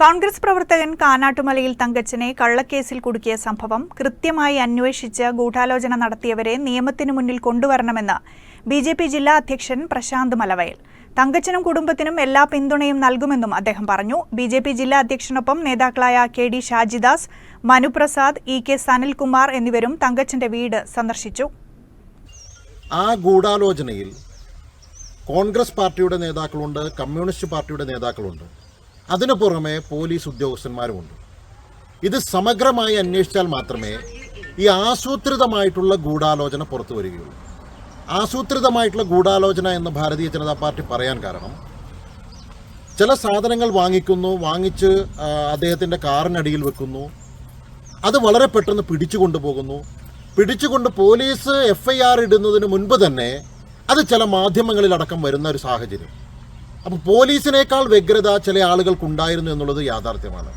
കോൺഗ്രസ് പ്രവർത്തകൻ കാനാട്ടുമലയിൽ തങ്കച്ചനെ കള്ളക്കേസിൽ കുടുക്കിയ സംഭവം കൃത്യമായി അന്വേഷിച്ച് ഗൂഢാലോചന നടത്തിയവരെ നിയമത്തിനു മുന്നിൽ കൊണ്ടുവരണമെന്ന് ബി ജെ പി ജില്ലാ അധ്യക്ഷൻ പ്രശാന്ത് മലവയൽ. തങ്കച്ചനും കുടുംബത്തിനും എല്ലാ പിന്തുണയും നൽകുമെന്നും അദ്ദേഹം പറഞ്ഞു. ബി ജെ പി ജില്ലാ അധ്യക്ഷനൊപ്പം നേതാക്കളായ K D Shajidas Manuprasad E K Sanilkumar എന്നിവരും തങ്കച്ചന്റെ വീട് സന്ദർശിച്ചു. ആ ഗൂഢാലോചനയിൽ കോൺഗ്രസ് പാർട്ടിയുടെ നേതാക്കളുണ്ട് കമ്മ്യൂണിസ്റ്റ് പാർട്ടിയുടെ നേതാക്കളുണ്ട്. അതിനു പുറമെ പോലീസ് ഉദ്യോഗസ്ഥന്മാരുമുണ്ട്. ഇത് സമഗ്രമായി അന്വേഷിച്ചാൽ മാത്രമേ ഈ ആസൂത്രിതമായിട്ടുള്ള ഗൂഢാലോചന പുറത്തു വരികയുള്ളൂ. ആസൂത്രിതമായിട്ടുള്ള ഗൂഢാലോചന എന്ന് ഭാരതീയ ജനതാ പാർട്ടി പറയാൻ കാരണം ചില സാധനങ്ങൾ വാങ്ങിക്കുന്നു വാങ്ങിച്ച് അദ്ദേഹത്തിന്റെ കാറിനടിയിൽ വെക്കുന്നു. അത് വളരെ പെട്ടെന്ന് പിടിച്ചു കൊണ്ടുപോകുന്നു പിടിച്ചുകൊണ്ട് പോലീസ് എഫ് ഐ ആർ ഇടുന്നതിന് മുൻപ് തന്നെ അത് ചില മാധ്യമങ്ങളിലടക്കം വരുന്ന ഒരു സാഹചര്യം. അപ്പോൾ പോലീസിനേക്കാൾ വ്യഗ്രത ചില ആളുകൾക്കുണ്ടായിരുന്നു എന്നുള്ളത് യാഥാർത്ഥ്യമാണ്.